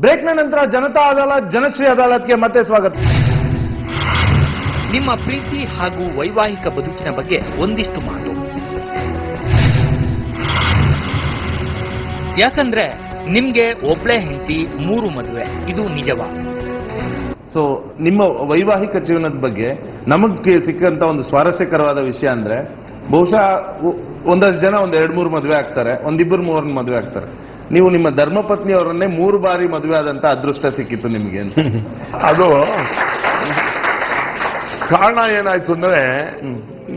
ಬ್ರೇಕ್ನ ನಂತರ ಜನತಾ ಅದಾಲತ್ ಜನಶ್ರೀ ಅದಾಲತ್ಗೆ ಮತ್ತೆ ಸ್ವಾಗತ. ನಿಮ್ಮ ಪ್ರೀತಿ ಹಾಗೂ ವೈವಾಹಿಕ ಬದುಕಿನ ಬಗ್ಗೆ ಒಂದಿಷ್ಟು ಮಾತು. ಯಾಕಂದ್ರೆ ನಿಮ್ಗೆ ಒಬ್ಳೆ ಹೆಂಡತಿ ಮೂರು ಮದುವೆ ಇದು ನಿಜವಾ? ಸೊ ನಿಮ್ಮ ವೈವಾಹಿಕ ಜೀವನದ ಬಗ್ಗೆ ನಮಗೆ ಸಿಕ್ಕಂತ ಒಂದು ಸ್ವಾರಸ್ಯಕರವಾದ ವಿಷಯ ಅಂದ್ರೆ ಬಹುಶಃ ಒಂದಷ್ಟು ಜನ ಒಂದ್ ಎರಡ್ ಮೂರು ಮದುವೆ ಆಗ್ತಾರೆ ಒಂದಿಬ್ಬರು ಮೂರನ್ನ ಮದುವೆ ಆಗ್ತಾರೆ. ನೀವು ನಿಮ್ಮ ಧರ್ಮಪತ್ನಿ ಅವರನ್ನೇ ಮೂರು ಬಾರಿ ಮದುವೆ ಆದಂತ ಅದೃಷ್ಟ ಸಿಕ್ಕಿತ್ತು ನಿಮಗೆ ಅದು ಕಾರಣ ಏನಾಯ್ತು ಅಂದ್ರೆ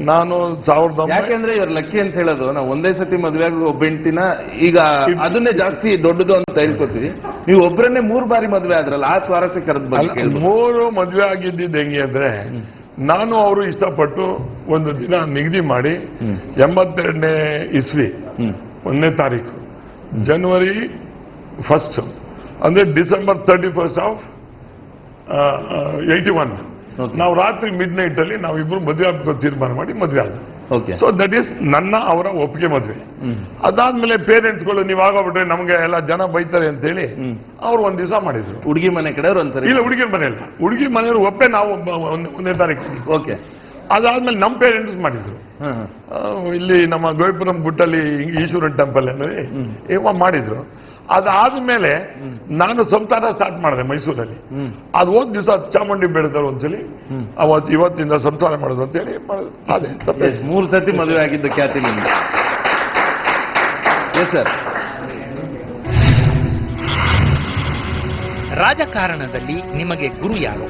ನಾನು ಸಾವಿರದ ಯಾಕೆಂದ್ರೆ ಇವ್ರ ಲಕ್ಕಿ ಅಂತ ಹೇಳೋದು ನಾವು ಒಂದೇ ಸತಿ ಮದುವೆ ಆಗಿ ಒಬ್ಬ ಹೆಂಡ್ತಿನ ಈಗ ಅದನ್ನೇ ಜಾಸ್ತಿ ದೊಡ್ಡದು ಅಂತ ಹೇಳ್ಕೊತೀವಿ. ನೀವು ಒಬ್ಬರನ್ನೇ ಮೂರು ಬಾರಿ ಮದುವೆ ಆದ್ರಲ್ಲ ಆ ಸ್ವಾರಸ್ಯಕರದ ಬಗ್ಗೆ ಬಂದ. ಮೂರು ಮದುವೆ ಆಗಿದ್ದಿದ್ದು ಹೆಂಗೆ ಅಂದ್ರೆ ನಾನು ಅವರು ಇಷ್ಟಪಟ್ಟು ಒಂದು ದಿನ ನಿಗದಿ ಮಾಡಿ. ಎಂಬತ್ತೆರಡನೇ ಇಸ್ವಿ ಒಂದನೇ ತಾರೀಕು. ಜನವರಿ ಫಸ್ಟ್ ಅಂದ್ರೆ December thirty first of eighty one. ನಾವು ರಾತ್ರಿ ಮಿಡ್ ನೈಟ್ ಅಲ್ಲಿ ನಾವಿಬ್ರು ಮದುವೆ ಆಗ್ಬೇಕು ತೀರ್ಮಾನ ಮಾಡಿ ಮದುವೆ ಓಕೆ ಸೊ ದಟ್ ಈಸ್ ನನ್ನ ಅವರ ಒಪ್ಪಿಗೆ ಮದುವೆ. ಅದಾದ್ಮೇಲೆ ಪೇರೆಂಟ್ಸ್ಗಳು ನೀವು ಆಗೋಬಿಟ್ರೆ ನಮಗೆ ಎಲ್ಲ ಜನ ಬೈತಾರೆ ಅಂತ ಹೇಳಿ ಅವ್ರು ಒಂದ್ ದಿವಸ ಮಾಡಿದ್ರು. ಹುಡುಗಿ ಮನೆ ಕಡೆ ಒಂದ್ಸರಿ ಇಲ್ಲ ಮನೆ ಮನೆಯಲ್ಲ ಹುಡುಗಿ ಮನೆಯವರು ಒಪ್ಪೆ ನಾವು ಒಂದನೇ ತಾರೀಕು. ಓಕೆ ಅದಾದ್ಮೇಲೆ ನಮ್ಮ ಪೇರೆಂಟ್ಸ್ ಮಾಡಿದ್ರು. ಇಲ್ಲಿ ನಮ್ಮ ಗೋವಿಪುರಂ ಗುಟ್ಟಲ್ಲಿ ಈಶ್ವರನ್ ಟೆಂಪಲ್ ಅನ್ನೋದು ಇವ ಮಾಡಿದ್ರು. ಅದಾದ್ಮೇಲೆ ನಾನು ಸಂಸಾರ ಸ್ಟಾರ್ಟ್ ಮಾಡಿದೆ ಮೈಸೂರಲ್ಲಿ. ಅದು ಹೋದ್ ದಿವಸ ಚಾಮುಂಡಿ ಬೆಳೆದರು ಒಂದ್ಸಲಿ. ಅವತ್ತು ಇವತ್ತಿಂದ ಸಂಸಾರ ಮಾಡೋದು ಅಂತೇಳಿ ಹೇಳಿ ಅದೇ ತಪ್ಪೇ. ಮೂರು ಸತಿ ಮದುವೆ ಆಗಿದ್ದ ಖ್ಯಾತಿ ನಿಮ್ಗೆ. ಎಸ್ ಸರ್ ರಾಜಕಾರಣದಲ್ಲಿ ನಿಮಗೆ ಗುರು ಯಾರು?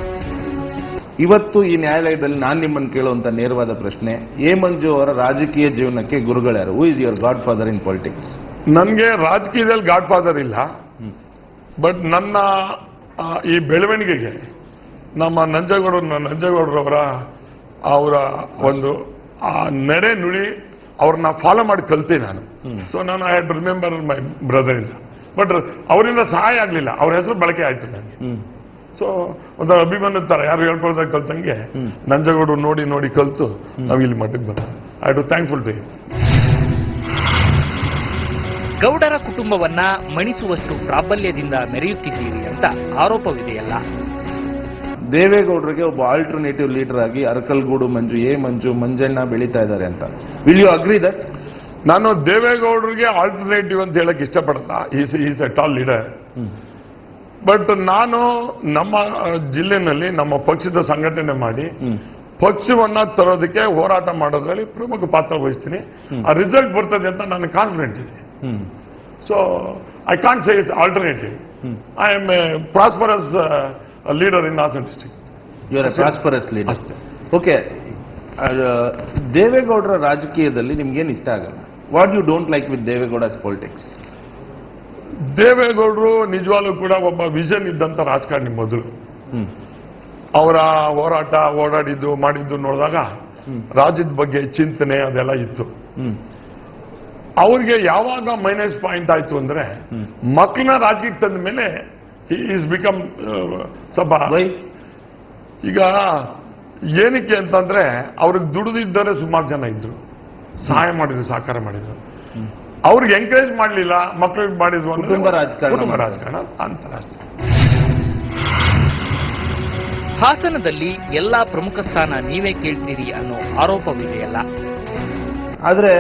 ಇವತ್ತು ಈ ನ್ಯಾಯಾಲಯದಲ್ಲಿ ನಾನು ನಿಮ್ಮನ್ನು ಕೇಳುವಂತ ನೇರವಾದ ಪ್ರಶ್ನೆ ಎ ಮಂಜು ಅವರ ರಾಜಕೀಯ ಜೀವನಕ್ಕೆ ಗುರುಗಳ್ಯಾರು who is your godfather in politics ನನಗೆ ರಾಜಕೀಯದಲ್ಲಿ ಗಾಡ್ ಫಾದರ್ ಇಲ್ಲ ಬಟ್ ನನ್ನ ಈ ಬೆಳವಣಿಗೆಗೆ ನಮ್ಮ ನಂಜಗೌಡ ನಂಜೇಗೌಡರವರ ಅವರ ಒಂದು ಆ ನಡೆ ನುಡಿ ಅವ್ರನ್ನ ಫಾಲೋ ಮಾಡಿ ಕಲ್ತೆ ನಾನು. ಸೊ ನಾನು I had remember my brother ಇಂದ ಬಟ್ ಅವರಿಂದ ಸಹಾಯ ಆಗಲಿಲ್ಲ. ಅವ್ರ ಹೆಸರು ಬಳಕೆ ಆಯಿತು ನನಗೆ. ಸೊ ಒಂಥರ ಅಭಿಮಾನ ತರ. ಯಾರು ಹೇಳ್ಕೊಳ್ದಾಗ ಕಲ್ತಂಗೆ ನಂಜಗೌಡರು ನೋಡಿ ನೋಡಿ ಕಲ್ತು ನಾವು ಇಲ್ಲಿ ಮಟ್ಟಕ್ಕೆ ಬಂದ I do thankful to you ಗೌಡರ ಕುಟುಂಬವನ್ನ ಮಣಿಸುವಷ್ಟು ಪ್ರಾಬಲ್ಯದಿಂದ ಮೆರೆಯುತ್ತಿದ್ದೀರಿ ಅಂತ ಆರೋಪವಿದೆಯಲ್ಲ. ದೇವೇಗೌಡರಿಗೆ ಒಬ್ಬ ಆಲ್ಟರ್ನೇಟಿವ್ ಲೀಡರ್ ಆಗಿ ಅರಕಲ್ಗೂಡು ಮಂಜು ಎ ಮಂಜು ಮಂಜಣ್ಣ ಬೆಳೀತಾ ಇದ್ದಾರೆ ಅಂತ. ವಿಲ್ ಯು ಅಗ್ರಿ ದಟ್ ನಾನು ದೇವೇಗೌಡರಿಗೆ ಆಲ್ಟರ್ನೇಟಿವ್ ಅಂತ ಹೇಳಕ್ ಇಷ್ಟಪಡಲ್ಲ. Is is a tall leader but ನಾನು ನಮ್ಮ ಜಿಲ್ಲೆನಲ್ಲಿ ನಮ್ಮ ಪಕ್ಷದ ಸಂಘಟನೆ ಮಾಡಿ ಪಕ್ಷವನ್ನ ತರೋದಕ್ಕೆ ಹೋರಾಟ ಮಾಡೋದ್ರಲ್ಲಿ ಪ್ರಮುಖ ಪಾತ್ರ ವಹಿಸ್ತೀನಿ. ಆ ರಿಸಲ್ಟ್ ಬರ್ತದೆ ಅಂತ ನಾನು ಕಾನ್ಫಿಡೆಂಟ್ ಇದೆ. So I can't say is alternative. I am a prosperous leader in Hassan district your a prosperous leader. Okay ದೇವೇಗೌಡರ ರಾಜಕೀಯದಲ್ಲಿ ನಿಮ್ಗೇನು ಇಷ್ಟ ಆಗಲ್ಲ? What you don't like with Devegowda's politics ದೇವೇಗೌಡರು ನಿಜವಾಗ್ಲೂ ಕೂಡ ಒಬ್ಬ ವಿಷನ್ ಇದ್ದಂತ ರಾಜಕಾರಣಿ ಮೊದಲು. ಅವರ ಹೋರಾಟ ಓಡಾಡಿದ್ದು ಮಾಡಿದ್ದು ನೋಡಿದಾಗ ರಾಜ್ಯದ ಬಗ್ಗೆ ಚಿಂತನೆ ಅದೆಲ್ಲ ಇತ್ತು. ಅವರಿಗೆ ಯಾವಾಗ ಮೈನಸ್ ಪಾಯಿಂಟ್ ಆಯ್ತು ಅಂದ್ರೆ. ಮಕ್ಕಳನ್ನ ರಾಜಕೀಯಕ್ಕೆ ತಂದ ಮೇಲೆ ಈಸ್ ಬಿಕಮ್ ಸ್ವಲ್ಪ ವೈ ಈಗ ಏನಕ್ಕೆ ಅಂತಂದ್ರೆ ಅವ್ರಿಗೆ ದುಡಿದಿದ್ದರೆ ಸುಮಾರು ಜನ ಇದ್ರು. ಸಹಾಯ ಮಾಡಿದ್ರು ಸಹಕಾರ ಮಾಡಿದ್ರು. ಅವ್ರಿಗೆ ಎಂಕರೇಜ್ ಮಾಡಲಿಲ್ಲ ಮಕ್ಕಳಿಗೆ ಮಾಡಿದ್ವು ಕುಟುಂಬ ರಾಜಕಾರಣ ಕುಟುಂಬ. ರಾಜಕಾರಣ ಅಂತಾರಾಷ್ಟ್ರೀಯ. ಹಾಸನದಲ್ಲಿ ಎಲ್ಲಾ ಪ್ರಮುಖ ಸ್ಥಾನ ನೀವೇ ಕೇಳ್ತೀರಿ ಅನ್ನೋ ಆರೋಪವಿದೆಯಲ್ಲ ಆದ್ರೆ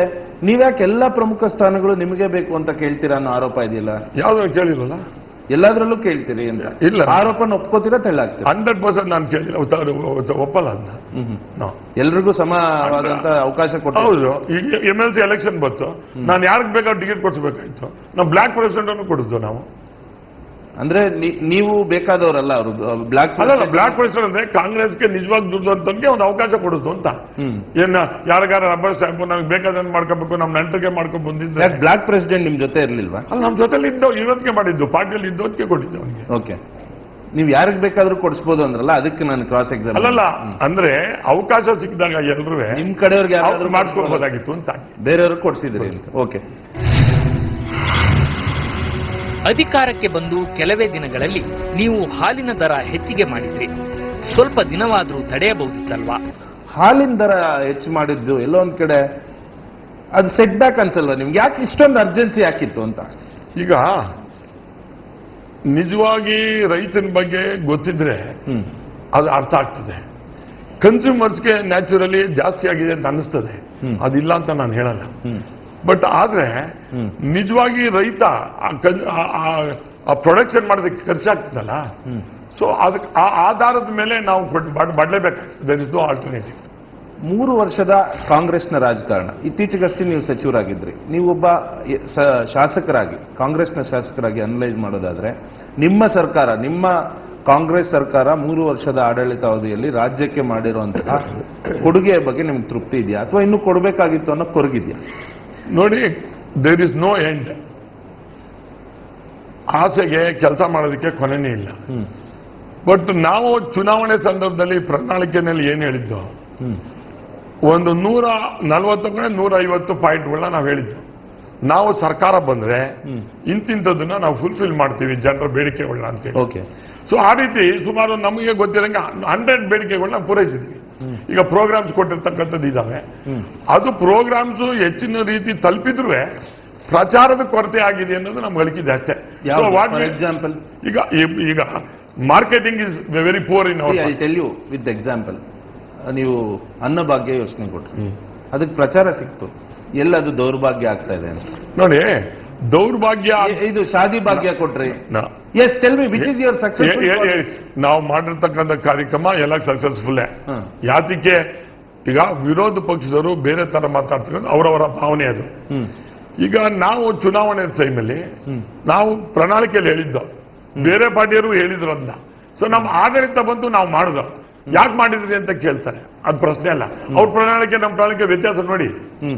ನೀವ್ಯಾಕೆ ಎಲ್ಲ ಪ್ರಮುಖ ಸ್ಥಾನಗಳು ನಿಮಗೆ ಬೇಕು ಅಂತ ಕೇಳ್ತೀರಾ ಅನ್ನೋ ಆರೋಪ ಇದೆಯಲ್ಲ? ಯಾವ್ದು ಕೇಳಿರಲ್ಲ ಎಲ್ಲಾದ್ರಲ್ಲೂ ಕೇಳ್ತೀರಿ ಅಂತ. ಇಲ್ಲ. ಆರೋಪನ ಒಪ್ಕೋತೀರಾ ತೆಳ್ಳಾಗ್ತೀರಾ? ಹಂಡ್ರೆಡ್ ಪರ್ಸೆಂಟ್ ನಾನು ಕೇಳಿಲ್ಲ. ಒಪ್ಪಲ್ಲ ಅಂತ. ಎಲ್ರಿಗೂ ಸಮವಾದಂತ ಅವಕಾಶ ಕೊಟ್ಟು ಹೌದು. ಈಗ ಎಂ ಎಲ್ ಸಿ ಎಲೆಕ್ಷನ್ ಬಂತು. ನಾನು ಯಾರಿಗೆ ಬೇಕಾದ್ರೂ ಟಿಕೆಟ್ ಕೊಡಿಸ್ಬೇಕಾಯ್ತು. ನಾವು ಬ್ಲಾಕ್ ಪ್ರೆಸಿಡೆಂಟ್ ಅನ್ನು ಕೊಡಿದ್ದು ನಾವು. ಅಂದ್ರೆ ನೀವು ಬೇಕಾದವರಲ್ಲ ಅವರು ಬ್ಲಾಕ್ ಅಲ್ಲ ಬ್ಲಾಕ್ ಪ್ರೆಸಿಡೆಂಟ್ ಅಂದ್ರೆ ಕಾಂಗ್ರೆಸ್ಗೆ ನಿಜವಾಗಿ ದುಡ್ಡು ಅಂತಕ್ಕೆ ಒಂದು ಅವಕಾಶ ಕೊಡುದು ಅಂತ. ಏನ ಯಾರಿಗಾರ ರಬ್ಬರ್ ಸ್ಟ್ಯಾಂಪ್ ನಮ್ಗೆ ಬೇಕಾದ್ರೆ ಮಾಡ್ಕೋಬೇಕು ನಮ್ಮ ನೆಂಟರಿಗೆ ಮಾಡ್ಕೊಂಡು ಬಂದಿದ್ದೆ ಬ್ಲಾಕ್ ಪ್ರೆಸಿಡೆಂಟ್ ನಿಮ್ ಜೊತೆ ಇರ್ಲಿಲ್ವಾ? ಅಲ್ಲ ನಮ್ಮ ಜೊತೆಲಿ ಇದ್ದೋ ಇವತ್ತಿಗೆ ಮಾಡಿದ್ದು ಪಾರ್ಟಿಯಲ್ಲಿ ಇದ್ದೋದಕ್ಕೆ ಕೊಟ್ಟಿದ್ದು ಅವನಿಗೆ. ಓಕೆ ನೀವು ಯಾರಿಗೆ ಬೇಕಾದ್ರೂ ಕೊಡಿಸ್ಬೋದು ಅಂದ್ರಲ್ಲ ಅದಕ್ಕೆ ನಾನು ಕ್ರಾಸ್ ಎಕ್ಸಾಮ್ ಅಲ್ಲಲ್ಲ ಅಂದ್ರೆ ಅವಕಾಶ ಸಿಕ್ಕಿದಾಗ ಎಲ್ರೂ ನಿಮ್ ಕಡೆಯವ್ರಿಗೆ ಯಾರಾದ್ರೂ ಮಾಡ್ಕೊಳ್ಬೋದಾಗಿತ್ತು ಅಂತ. ಬೇರೆಯವ್ರಿಗೆ ಕೊಡ್ಸಿದ್ರಿ ಓಕೆ ಅಧಿಕಾರಕ್ಕೆ ಬಂದು ಕೆಲವೇ ದಿನಗಳಲ್ಲಿ ನೀವು ಹಾಲಿನ ದರ ಹೆಚ್ಚಿಗೆ ಮಾಡಿದ್ರಿ. ಸ್ವಲ್ಪ ದಿನವಾದರೂ ತಡೆಯಬಹುದಿತ್ತಲ್ವಾ ಹಾಲಿನ ದರ ಹೆಚ್ಚು ಮಾಡಿದ್ದು ಎಲ್ಲೋ ಒಂದು ಕಡೆ ಅದು ಸೆಟ್ ಬ್ಯಾಕ್ ಅನ್ಸಲ್ವಾ ನಿಮ್ಗೆ? ಯಾಕೆ ಇಷ್ಟೊಂದು ಅರ್ಜೆನ್ಸಿ ಯಾಕಿತ್ತು ಅಂತ? ಈಗ ನಿಜವಾಗಿ ರೈತನ ಬಗ್ಗೆ ಗೊತ್ತಿದ್ರೆ ಅದು ಅರ್ಥ ಆಗ್ತದೆ. ಕನ್ಸ್ಯೂಮರ್ಸ್ಗೆ ನ್ಯಾಚುರಲಿ ಜಾಸ್ತಿ ಆಗಿದೆ ಅಂತ ಅನ್ನಿಸ್ತದೆ. ಅದಿಲ್ಲ ಅಂತ ನಾನು ಹೇಳಲ್ಲ. ಹ್ಮ್. ಬಟ್ ಆದ್ರೆ ನಿಜವಾಗಿ ರೈತ ಆ ಪ್ರೊಡಕ್ಷನ್ ಮಾಡೋದಕ್ಕೆ ಖರ್ಚಾಗ್ತದಲ್ಲ ಸೊ ಅದಕ್ಕೆ ಆ ಆಧಾರದ ಮೇಲೆ ನಾವು ಮಾಡಲೇಬೇಕಾಗ್ತದೆ ದರ್ ಇಸ್ ನೋ ಆಲ್ಟರ್ನೇಟಿವ್ ಮೂರು ವರ್ಷದ ಕಾಂಗ್ರೆಸ್ನ ರಾಜಕಾರಣ. ಇತ್ತೀಚೆಗಷ್ಟೇ ನೀವು ಸಚಿವರಾಗಿದ್ರಿ. ನೀವೊಬ್ಬ ಶಾಸಕರಾಗಿ ಕಾಂಗ್ರೆಸ್ನ ಶಾಸಕರಾಗಿ ಅನಲೈಸ್ ಮಾಡೋದಾದ್ರೆ ನಿಮ್ಮ ಸರ್ಕಾರ ನಿಮ್ಮ ಕಾಂಗ್ರೆಸ್ ಸರ್ಕಾರ ಮೂರು ವರ್ಷದ ಆಡಳಿತಾವಧಿಯಲ್ಲಿ ರಾಜ್ಯಕ್ಕೆ ಮಾಡಿರುವಂತಹ ಕೊಡುಗೆಯ ಬಗ್ಗೆ ನಿಮ್ಗೆ ತೃಪ್ತಿ ಇದೆಯಾ? ಅಥವಾ ಇನ್ನೂ ಕೊಡಬೇಕಾಗಿತ್ತು ಅನ್ನೋ ಕೊರಗಿದ್ಯಾ? ನೋಡಿ ದೇರ್ ಇಸ್ ನೋ ಎಂಡ್ ಆಸೆಗೆ ಕೆಲಸ ಮಾಡೋದಕ್ಕೆ ಕೊನೆನೇ ಇಲ್ಲ. ಬಟ್ ನಾವು ಚುನಾವಣೆ ಸಂದರ್ಭದಲ್ಲಿ ಪ್ರಣಾಳಿಕೆನಲ್ಲಿ ಏನು ಹೇಳಿದ್ದು? ಒಂದು ನೂರ ನಲವತ್ತು ಕಡೆ ನೂರ ಐವತ್ತು ಪಾಯಿಂಟ್ಗಳನ್ನ ನಾವು ಹೇಳಿದ್ದು. ನಾವು ಸರ್ಕಾರ ಬಂದ್ರೆ ಇಂತಿಂಥದನ್ನ ನಾವು ಫುಲ್ಫಿಲ್ ಮಾಡ್ತೀವಿ ಜನರ ಬೇಡಿಕೆಗಳನ್ನ ಅಂತೇಳಿ. ಓಕೆ ಸೊ ಆ ರೀತಿ ಸುಮಾರು ನಮಗೆ ಗೊತ್ತಿರಂಗೆ ಹಂಡ್ರೆಡ್ ಬೇಡಿಕೆಗಳನ್ನ ಪೂರೈಸಿದ್ವಿ. ಈಗ ಪ್ರೋಗ್ರಾಮ್ಸ್ ಕೊಟ್ಟಿರ್ತಕ್ಕಂಥದ್ದು ಇದಾವೆ. ಹ್ಮ್. ಅದು ಪ್ರೋಗ್ರಾಮ್ಸ್ ಹೆಚ್ಚಿನ ರೀತಿ ತಲುಪಿದ್ರು ಪ್ರಚಾರದ ಕೊರತೆ ಆಗಿದೆ ಅನ್ನೋದು ನಮ್ಗೆ ಅಳಿಕಿದೆ ಅಷ್ಟೇ. ಎಕ್ಸಾಂಪಲ್ ಈಗ ಈಗ marketing is very poor in I tell you with example ನೀವು ಅನ್ನಭಾಗ್ಯ ಯೋಚನೆ ಕೊಟ್ರಿ. ಅದಕ್ಕೆ ಪ್ರಚಾರ ಸಿಕ್ತು. ಎಲ್ಲದು ದೌರ್ಭಾಗ್ಯ ಆಗ್ತಾ ಇದೆ ಅಂತ. ನೋಡಿ ದೌರ್ಭಾಗ್ಯ. ಇದು ಶಾದಿ ಭಾಗ್ಯ ಕೊಟ್ರಿ. Yes tell me which is your success ನಾವು ಮಾಡಿರ್ತಕ್ಕಂಥ ಕಾರ್ಯಕ್ರಮ ಎಲ್ಲ ಸಕ್ಸಸ್ಫುಲ್ ಯಾತಿಕೆ ಯಾತಕ್ಕೆ ಈಗ ವಿರೋಧ ಪಕ್ಷದವರು ಬೇರೆ ತರ ಮಾತಾಡ್ತಕ್ಕಂಥ ಅವರವರ ಭಾವನೆ ಅದು. ಈಗ ನಾವು ಚುನಾವಣೆ ಟೈಮಲ್ಲಿ. ನಾವು ಪ್ರಣಾಳಿಕೆಯಲ್ಲಿ ಹೇಳಿದ್ದು. ಬೇರೆ ಪಾರ್ಟಿಯವರು ಹೇಳಿದ್ರು ಅದನ್ನ ಸೊ ನಮ್ಮ ಆಡಳಿತ ಬಂದು ನಾವು ಮಾಡುದು. ಯಾಕೆ ಮಾಡಿದ್ರಿ ಅಂತ ಕೇಳ್ತಾರೆ. ಅದು ಪ್ರಶ್ನೆ ಅಲ್ಲ. ಅವ್ರ ಪ್ರಣಾಳಿಕೆ ನಮ್ಮ ಪ್ರಣಾಳಿಕೆ ವ್ಯತ್ಯಾಸ ನೋಡಿ.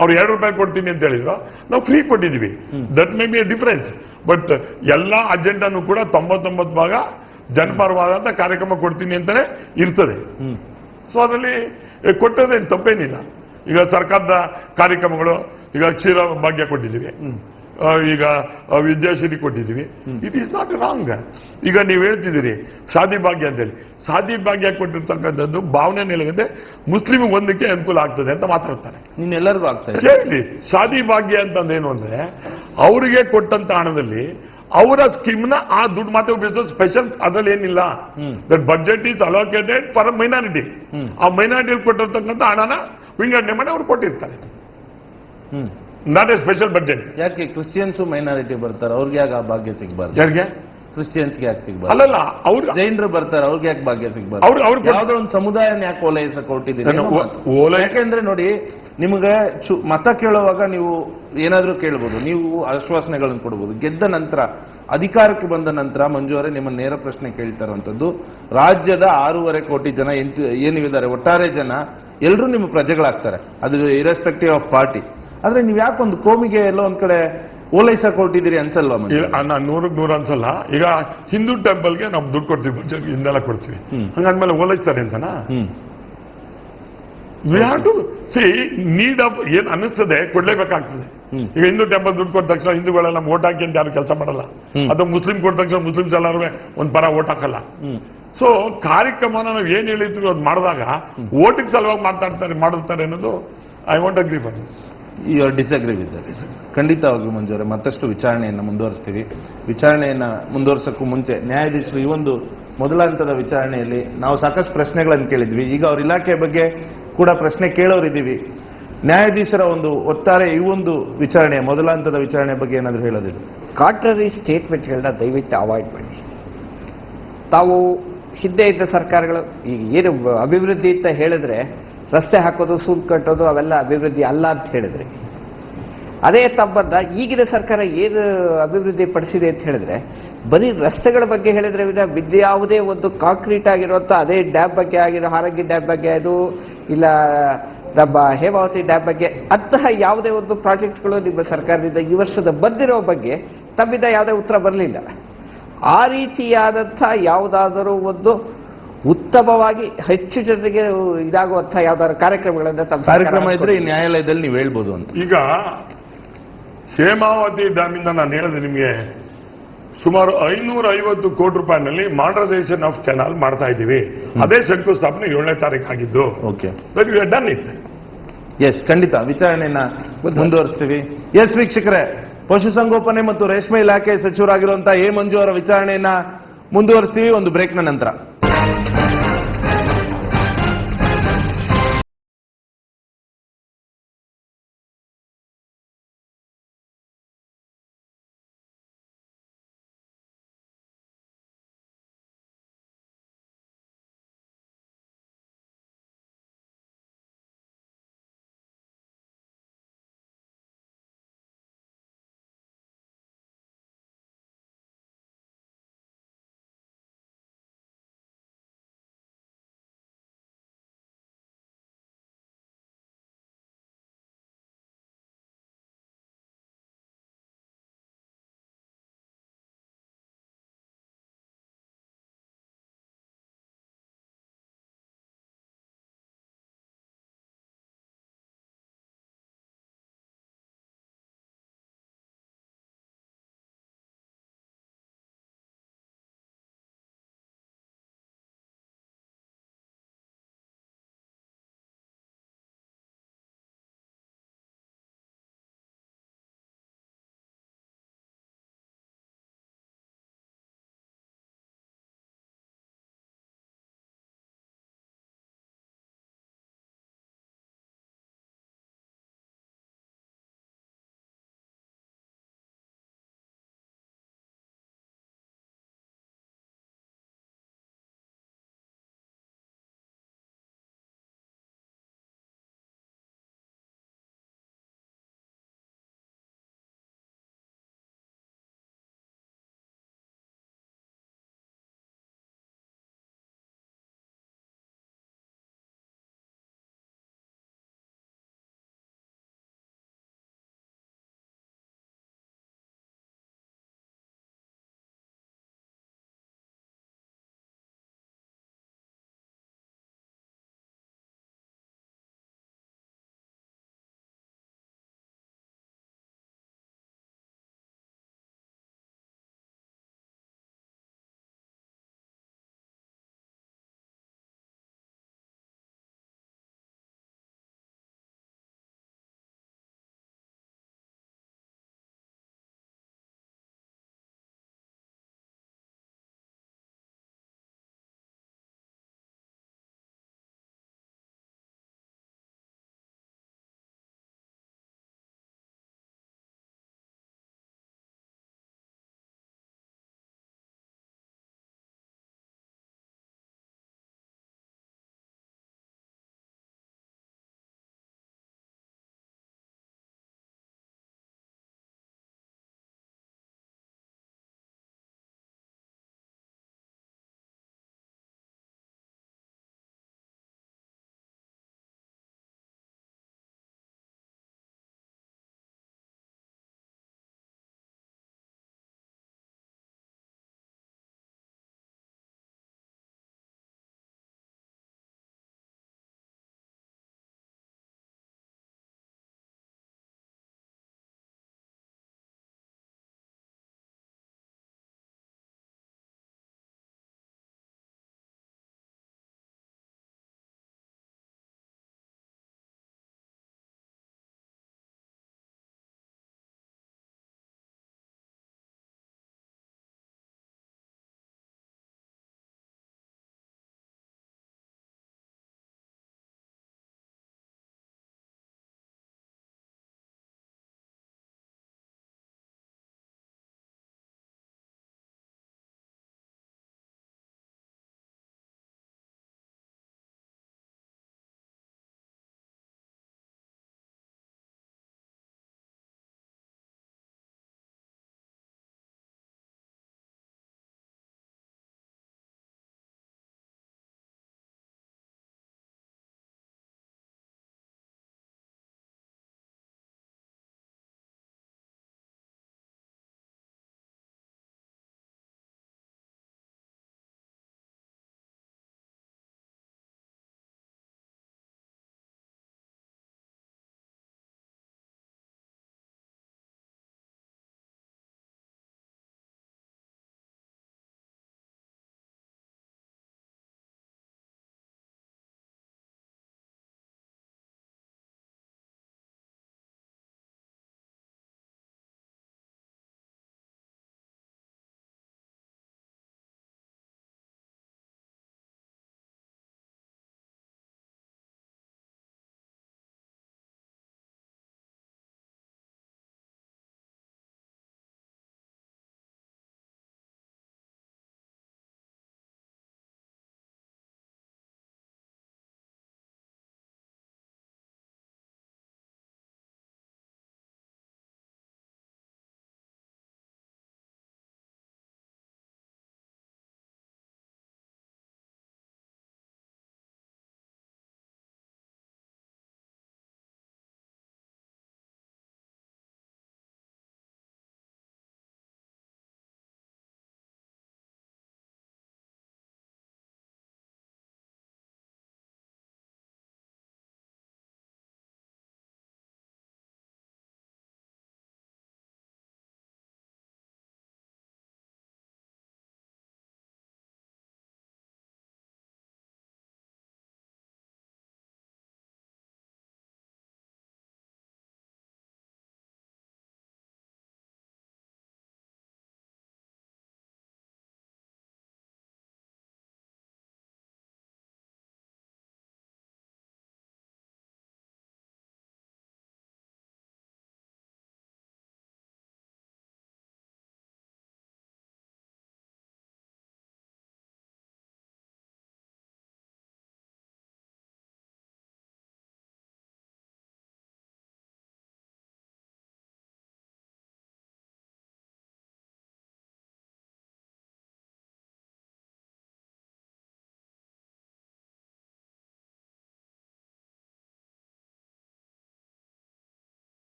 ಅವ್ರು ಎರಡು ರೂಪಾಯಿ ಕೊಡ್ತೀನಿ ಅಂತ ಹೇಳಿದ್ರು. ನಾವು ಫ್ರೀ ಕೊಟ್ಟಿದ್ವಿ. That may be a difference but ಎಲ್ಲ ಅಜೆಂಡಾನು ಕೂಡ ತೊಂಬತ್ತೊಂಬತ್ತು ಭಾಗ ಜನಪರವಾದಂತ ಕಾರ್ಯಕ್ರಮ ಕೊಡ್ತೀನಿ ಅಂತಾನೆ ಇರ್ತದೆ. ಸೊ ಅದರಲ್ಲಿ ಕೊಟ್ಟೋದೇನು ತಪ್ಪೇನಿಲ್ಲ. ಈಗ ಸರ್ಕಾರದ ಕಾರ್ಯಕ್ರಮಗಳು ಈಗ ಕ್ಷೀರ ಭಾಗ್ಯ ಕೊಟ್ಟಿದ್ದೀವಿ ಈಗ ವಿದ್ಯಾಶ್ರೀ ಕೊಟ್ಟಿದ್ದೀವಿ. ಇಟ್ ಈಸ್ ನಾಟ್ ರಾಂಗ್ ಈಗ ನೀವು ಹೇಳ್ತಿದ್ದೀರಿ ಸಾದಿ ಭಾಗ್ಯ ಅಂತೇಳಿ. ಸಾದಿ ಭಾಗ್ಯ ಕೊಟ್ಟಿರ್ತಕ್ಕಂಥದ್ದು ಭಾವನೆ ನಿಲಗದೆ ಮುಸ್ಲಿಂ ಒಂದಕ್ಕೆ ಅನುಕೂಲ ಆಗ್ತದೆ ಅಂತ ಮಾತಾಡ್ತಾರೆ ನೀನ್ ಆಗ್ತದೆ ಹೇಳಿ ಸಾದಿ ಶಾದಿ ಭಾಗ್ಯ ಅಂತಂದೇನು ಅಂದ್ರೆ ಅವರಿಗೆ ಕೊಟ್ಟಂತ ಹಣದಲ್ಲಿ ಅವರ ಸ್ಕೀಮ್ನ ಆ ದುಡ್ಡು ಮಾತ್ರ ಉಪಯೋಗಿಸೋದು ಸ್ಪೆಷಲ್ ಅದ್ರಲ್ಲಿ ಏನಿಲ್ಲ. That budget is allocated for minority ಆ ಮೈನಾರಿಟಿಯಲ್ಲಿ ಕೊಟ್ಟಿರ್ತಕ್ಕಂಥ ಹಣನ ವಿಂಗಡಣೆ ಮಾಡಿ ಅವ್ರು ಕೊಟ್ಟಿರ್ತಾರೆ. Hmm. Not a special budget ಯಾಕೆ ಕ್ರಿಶ್ಚಿಯನ್ಸ್ ಮೈನಾರಿಟಿ ಬರ್ತಾರೆ ಅವ್ರಿಗೆ ಯಾಕೆ ಆ ಭಾಗ್ಯ ಸಿಗಬಾರ್ದು? ಯಾರಿಗೆ? ಕ್ರಿಶ್ಚಿಯನ್ಸ್ಗೆ ಯಾಕೆ ಸಿಗಬಾರ್ದು? ಅಲ್ಲಲ್ಲ ಅವ್ರು ಜೈನರು ಬರ್ತಾರೆ ಅವ್ರಿಗೆ ಯಾಕೆ ಭಾಗ್ಯ ಸಿಗಬಾರ್ದು? ಅವ್ರು ಅವ್ರು ಯಾವುದೋ ಒಂದು ಸಮುದಾಯ ಯಾಕೆ ಓಲೈಸಕ್ ಹೊರಟಿದ್ದೀರಿ ಯಾಕೆಂದ್ರೆ ನೋಡಿ ನಿಮಗೆ ಚು- ಮತ ಕೇಳುವಾಗ ನೀವು ಏನಾದರೂ ಕೇಳ್ಬೋದು ನೀವು ಆಶ್ವಾಸನೆಗಳನ್ನು ಕೊಡ್ಬೋದು. ಗೆದ್ದ ನಂತರ ಅಧಿಕಾರಕ್ಕೆ ಬಂದ ನಂತರ ಮಂಜು ಅವರೇ ನಿಮ್ಮ ನೇರ ಪ್ರಶ್ನೆ ಕೇಳ್ತಾರಂಥದ್ದು. ರಾಜ್ಯದ ಆರೂವರೆ ಕೋಟಿ ಜನ ಎಂಟು ಏನಿದ್ದಾರೆ ಒಟ್ಟಾರೆ ಜನ ಎಲ್ಲರೂ ನಿಮ್ಮ ಪ್ರಜೆಗಳಾಗ್ತಾರೆ. ಅದು ಇರೆಸ್ಪೆಕ್ಟಿವ್ ಆಫ್ ಪಾರ್ಟಿ ಆದ್ರೆ ನೀವು ಯಾಕೆ ಒಂದು ಕೋಮಿಗೆ ಎಲ್ಲೋ ಒಂದ್ ಕಡೆ ಓಲೈಸಕ್ ಹೊರಟಿದ್ದೀರಿ ಅನ್ಸಲ್ವಾ ನಾನು ನೂರಕ್ಕೆ ನೂರು ಅನ್ಸಲ್ಲ. ಈಗ ಹಿಂದೂ ಟೆಂಪಲ್ಗೆ ನಾವು ದುಡ್ಡು ಕೊಡ್ತೀವಿ ಬಜೆಟ್ ಹಿಂದೆಲ್ಲ ಕೊಡ್ತೀವಿ. ಹಂಗಾದ್ಮೇಲೆ ಓಲೈಸ್ತಾರೆ ಅಂತನಾ? We have to see need up ಏನ್ ಅನ್ನಿಸ್ತದೆ ಕೊಡ್ಲೇಬೇಕಾಗ್ತದೆ. ಈಗ ಹಿಂದೂ ಟೆಂಪಲ್ ದುಡ್ಡು ಕೊಟ್ಟ ತಕ್ಷಣ ಹಿಂದೂಗಳೆಲ್ಲ ಓಟ್ ಹಾಕಿ ಅಂತ ಯಾರು ಕೆಲಸ ಮಾಡಲ್ಲ. ಅಥವಾ ಮುಸ್ಲಿಂ ಕೊಟ್ಟ ತಕ್ಷಣ ಮುಸ್ಲಿಮ್ಸ್ ಎಲ್ಲರೂ ಒಂದ್ ಪರ ಓಟ್ ಹಾಕಲ್ಲ. ಸೊ ಕಾರ್ಯಕ್ರಮನ ನಾವು ಏನ್ ಹೇಳಿದ್ರು ಅದು ಮಾಡಿದಾಗ ಓಟಿಗೆ ಸಲುವಾಗಿ ಮಾತಾಡ್ತಾರೆ ಮಾಡುತ್ತಾರೆ ಅನ್ನೋದು I want agree for you are disagree with ಖಂಡಿತವಾಗಿಯೂ ಮಂಜು ಅವರೇ ಮತ್ತಷ್ಟು ವಿಚಾರಣೆಯನ್ನು ಮುಂದುವರಿಸ್ತೀವಿ. ವಿಚಾರಣೆಯನ್ನು ಮುಂದುವರ್ಸೋಕ್ಕೂ ಮುಂಚೆ ನ್ಯಾಯಾಧೀಶರು ಈ ಒಂದು ಮೊದಲ ಹಂತದ ವಿಚಾರಣೆಯಲ್ಲಿ ನಾವು ಸಾಕಷ್ಟು ಪ್ರಶ್ನೆಗಳನ್ನು ಕೇಳಿದ್ವಿ. ಈಗ ಅವ್ರ ಇಲಾಖೆ ಬಗ್ಗೆ ಕೂಡ ಪ್ರಶ್ನೆ ಕೇಳೋರಿದ್ದೀವಿ. ನ್ಯಾಯಾಧೀಶರ ಒಂದು ಒತ್ತಾರೆ ಈ ಒಂದು ವಿಚಾರಣೆ ಮೊದಲ ಹಂತದ ವಿಚಾರಣೆ ಬಗ್ಗೆ ಏನಾದರೂ ಹೇಳೋದಿದೆ ಕಾಂಟ್ರರಿ ಸ್ಟೇಟ್ಮೆಂಟ್ಗಳನ್ನ ದಯವಿಟ್ಟು ಅವಾಯ್ಡ್ ಮಾಡಿ. ತಾವು ಹಿಂದೆ ಇದ್ದ ಸರ್ಕಾರಗಳು, ಈಗ ಏನು ಅಭಿವೃದ್ಧಿ ಅಂತ ಹೇಳಿದ್ರೆ ರಸ್ತೆ ಹಾಕೋದು ಸೂದ್ ಕಟ್ಟೋದು, ಅವೆಲ್ಲ ಅಭಿವೃದ್ಧಿ ಅಲ್ಲ ಅಂತ ಹೇಳಿದ್ರಿ. ಅದೇ ತಬ್ಬಂದ ಈಗಿನ ಸರ್ಕಾರ ಏನು ಅಭಿವೃದ್ಧಿ ಪಡಿಸಿದೆ ಅಂತ ಹೇಳಿದ್ರೆ, ಬರೀ ರಸ್ತೆಗಳ ಬಗ್ಗೆ ಹೇಳಿದ್ರೆ ಬಿದ್ದು ಯಾವುದೇ ಒಂದು ಕಾಂಕ್ರೀಟ್ ಆಗಿರುವಂಥ ಅದೇ ಡ್ಯಾಮ್ ಬಗ್ಗೆ ಆಗಿರೋ ಹಾರಂಗಿ ಡ್ಯಾಮ್ ಬಗ್ಗೆ, ಅದು ಇಲ್ಲ, ನಮ್ಮ ಹೇಮಾವತಿ ಡ್ಯಾಮ್ ಬಗ್ಗೆ, ಅಂತಹ ಯಾವುದೇ ಒಂದು ಪ್ರಾಜೆಕ್ಟ್ಗಳು ನಿಮ್ಮ ಸರ್ಕಾರದಿಂದ ಈ ವರ್ಷದ ಬಂದಿರೋ ಬಗ್ಗೆ ತಮ್ಮಿಂದ ಯಾವುದೇ ಉತ್ತರ ಬರಲಿಲ್ಲ. ಆ ರೀತಿಯಾದಂಥ ಯಾವುದಾದರೂ ಒಂದು ಉತ್ತಮವಾಗಿ ಹೆಚ್ಚು ಜನರಿಗೆ ಇದಾಗುವಂತಹ ಯಾವ್ದಾದ್ರು ಕಾರ್ಯಕ್ರಮಗಳನ್ನ ಕಾರ್ಯಕ್ರಮ ಇದ್ರೆ ಈ ನ್ಯಾಯಾಲಯದಲ್ಲಿ ನೀವು ಹೇಳ್ಬೋದು ಅಂತ. ಈಗ ಹೇಮಾವತಿ ಡ್ಯಾಮಿಂದ ನಾನು ಹೇಳಿದೆ ನಿಮಗೆ. ಸುಮಾರು ಐನೂರ ಐವತ್ತು ಕೋಟಿ ರೂಪಾಯಿನಲ್ಲಿ ಮಾಡರ್ನೈಸೇಷನ್ ಆಫ್ ಕೆನಾಲ್ ಮಾಡ್ತಾ ಇದ್ದೀವಿ. ಅದೇ ಶಂಕುಸ್ಥಾಪನೆ ಏಳನೇ ತಾರೀಕು ಆಗಿದ್ದು. Okay. That you done it yes ಖಂಡಿತ. ವಿಚಾರಣೆಯನ್ನ ಮುಂದುವರಿಸ್ತೀವಿ. ಎಸ್ ವೀಕ್ಷಕರೇ ಪಶುಸಂಗೋಪನೆ ಮತ್ತು ರೇಷ್ಮೆ ಇಲಾಖೆ ಸಚಿವರಾಗಿರುವಂತಹ ಎ ಮಂಜು ಅವರ ವಿಚಾರಣೆಯನ್ನ ಮುಂದುವರಿಸ್ತೀವಿ. ಒಂದು ಬ್ರೇಕ್ನ ನಂತರ. Thank you.